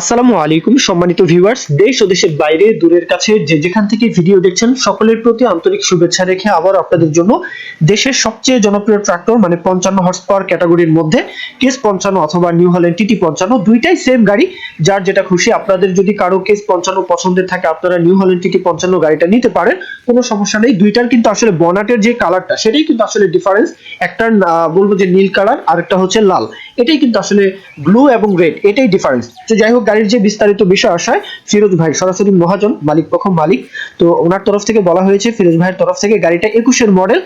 আসসালামু আলাইকুম, সম্মানিত ভিউয়ার্স দেশ ও দেশের বাইরে, দূরের কাছে, যে যেখান থেকে ভিডিও দেখছেন, সকলের প্রতি আন্তরিক শুভেচ্ছা রেখে আবার আপনাদের জন্য দেশের সবচেয়ে জনপ্রিয় ট্রাক্টর মানে পঞ্চান্ন হর্স পাওয়ার ক্যাটাগরির মধ্যে কেস পঞ্চান্ন অথবা নিউ হল্যান্ড টিটি পঞ্চান্ন, দুইটাই সেম গাড়ি, যার যেটা খুশি আপনাদের যদি কারও কেস পঞ্চান্ন পছন্দের থাকে, আপনারা নিউ হল্যান্ড টিটি পঞ্চান্ন গাড়িটা নিতে পারেন, কোনো সমস্যা নেই। দুইটার কিন্তু আসলে বনাটের যে কালারটা সেটাই কিন্তু আসলে ডিফারেন্স একটা বলব যে নীল কালার আরেকটা হচ্ছে লাল। এটাই কিন্তু আসলে ব্লু এবং রেড এটাই ডিফারেন্স তো যাই হোক গাড়ির যে বিস্তারিত বিষয় আসায় ফিরোজ ভাই, সরাসরি মহাজন, মালিক পক্ষ মালিক। তো ওনার তরফ থেকে বলা হয়েছে, ফিরোজ ভাইয়ের তরফ থেকে গাড়িটা একুশের মডেল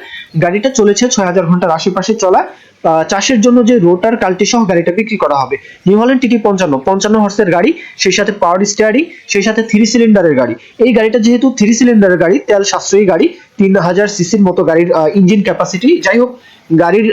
গাড়িটা চলেছে ছয় হাজার ঘণ্টার আশেপাশে চলা। চাষের জন্য যে রোটার কাল্টি সহ গাড়িটা বিক্রি করা হবে। নিউ হল্যান্ড টিটি পঞ্চান্ন পঞ্চান্ন হর্সের গাড়ি, সেই সাথে পাওয়ার স্টিয়ারিং সেই সাথে থ্রি সিলিন্ডারের গাড়ি। এই গাড়িটা যেহেতু থ্রি সিলিন্ডারের গাড়ি, তেল সাশ্রয়ী গাড়ি, তিন হাজার সিসির মতো গাড়ির ইঞ্জিন ক্যাপাসিটি যাই হোক, গাড়ির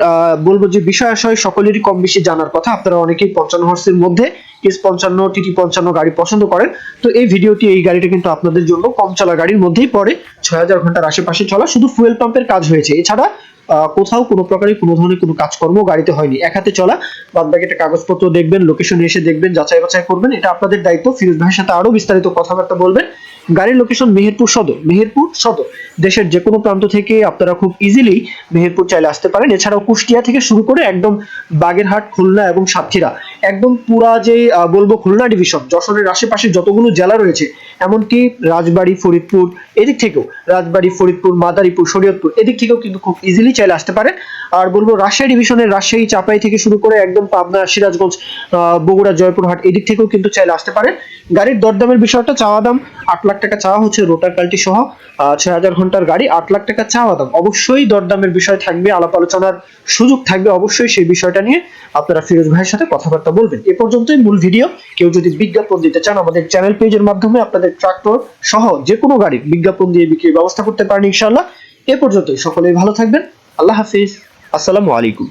বলব যে বিষয় আশয় সকলেরই কম বেশি জানার কথা। আপনারা অনেকেই পঞ্চান্ন হর্সের মধ্যে এস পঞ্চান্ন টিটি পঞ্চান্ন গাড়ি পছন্দ করেন। তো এই ভিডিওটি, এই গাড়িটা কিন্তু আপনাদের জন্য কম চলা গাড়ির মধ্যেই পড়ে। ছয় হাজার ঘণ্টার আশেপাশে চলা, শুধু ফুয়েল পাম্পের কাজ হয়েছে। এছাড়া কোথাও কোনো প্রকারে কোনো ধরনের কোনো কাজকর্ম গাড়িতে হয়নি। এক হাতে চলা, বাদ বাকি একটা কাগজপত্র দেখবেন লোকেশন এসে দেখবেন, যাচাই বাছাই করবেন, এটা আপনাদের দায়িত্ব। ফিরোজ ভাইয়ের সাথে আরও বিস্তারিত কথাবার্তা বলবেন। গাড়ির লোকেশন মেহেরপুর সদর। মেহেরপুর সদর, দেশের যে কোনো প্রান্ত থেকে আপনারা খুব ইজিলি মেহেরপুর চাইলে আসতে পারেন। এছাড়াও কুষ্টিয়া থেকে শুরু করে একদম বাগেরহাট, খুলনা এবং সাতক্ষীরা। একদম পুরা যে বলব খুলনা ডিভিশন যশোরের আশেপাশে যতগুলো জেলা রয়েছে, এমনকি রাজবাড়ি, ফরিদপুর, এদিক থেকেও রাজবাড়ি, ফরিদপুর, মাদারীপুর, শরীয়তপুর, এদিক থেকেও কিন্তু খুব ইজিলি চাইলে আসতে পারেন। আর বলব রাজশাহী ডিভিশনের রাজশাহী, চাপাই থেকে শুরু করে একদম পাবনা, সিরাজগঞ্জ বগুড়া, জয়পুরহাট এদিক থেকেও কিন্তু চাইলে আসতে পারেন। গাড়ির দরদামের বিষয়টা চাওয়া দাম, আট লাখ টাকা চাওয়া হচ্ছে রোটার কাল্টি সহ ছয় হাজার ঘণ্টার গাড়ি, আট লাখ টাকা চাওয়া দাম। অবশ্যই দরদামের বিষয় থাকবে, আলাপ আলোচনার সুযোগ থাকবে অবশ্যই সেই বিষয়টা নিয়ে। আপনারা ফিরোজ ভাইয়ের সাথে কথাবার্তা বলবেন। এ পর্যন্তই মূল ভিডিও। কেউ যদি বিজ্ঞাপন দিতে চান, আমাদের চ্যানেল পেজের মাধ্যমে আপনাদের ট্রাক্টর সহ যে কোনো গাড়ির বিজ্ঞাপন দিয়ে বিক্রির ব্যবস্থা করতে পারেন ইনশাআল্লাহ। এ পর্যন্তই। সকলেই ভালো থাকবেন। আল্লাহ হাফিজ। আসসালামু আলাইকুম।